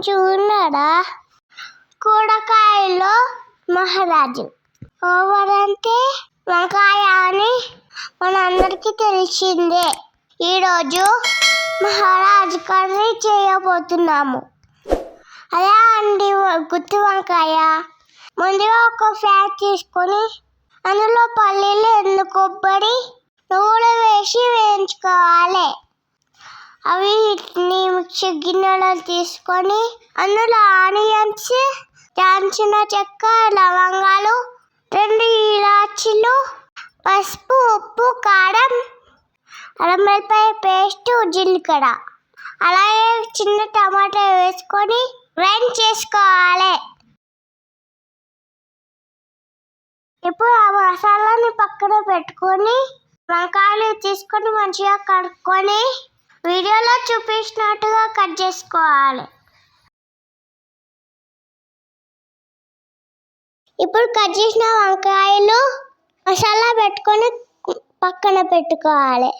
మంచిగా ఉన్నాడా? మహారాజు. ఎవరంటే? వంకాయ అని మనందరికీ తెలిసిందే. ఈరోజు మహారాజు కర్రీ చేయబోతున్నాము. అలా అండి గుత్తి వంకాయ. ముందుగా ఒక ఫ్యాన్ తీసుకొని అందులో పల్లీలు ఎందుకు కొబ్బరి నువ్వులు వేసి వేయించుకోవాలి. అవి నీ మిక్సీ గిన్నెలో తీసుకొని అందులో ఆనియన్స్ దాల్చిన చెక్క లవంగాలు రెండు ఇలాచీలు పసుపు ఉప్పు కారం అల్లం పేస్ట్ జీలకర్ర. అలాగే చిన్న టమాటా వేసుకొని గ్రైండ్ చేసుకోవాలి. ఇప్పుడు ఆ మసాలాని పక్కన పెట్టుకొని వంకాయలు తీసుకొని మంచిగా కడుక్కొని వీడియోలో చూపించినట్టుగా కట్ చేసుకోవాలి. ఇప్పుడు కట్ చేసిన వంకాయలు మసాలా పెట్టుకొని పక్కన పెట్టుకోవాలి.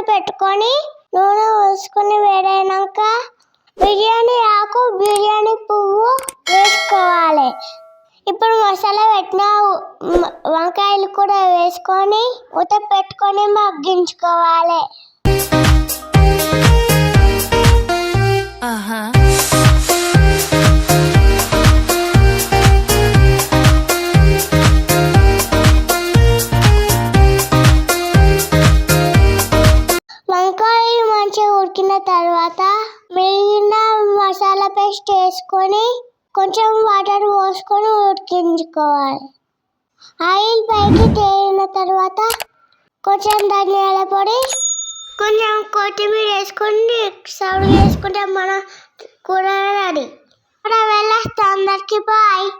కోసం పెట్టుకొని నూనె పోసుకొని వేడైనాక బిర్యానీ ఆకు బిర్యానీ పువ్వు వేసుకోవాలి. ఇప్పుడు మసాలా పెట్టిన వంకాయలు కూడా వేసుకొని ఉత పెట్టుకొని మగ్గించుకోవాలి. పేస్ట్ వేసుకొని కొంచెం వాటర్ పోసుకొని ఉడికించుకోవాలి. ఆయిల్ పైకి తేలిన తర్వాత కొంచెం ధనియాల పొడి కొంచెం కొత్తిమీర వేసుకొని సర్వ్ చేసుకుంటే మన కూర రెడీ. కూడా వెళ్ళేస్తా అందరికి బాయ్.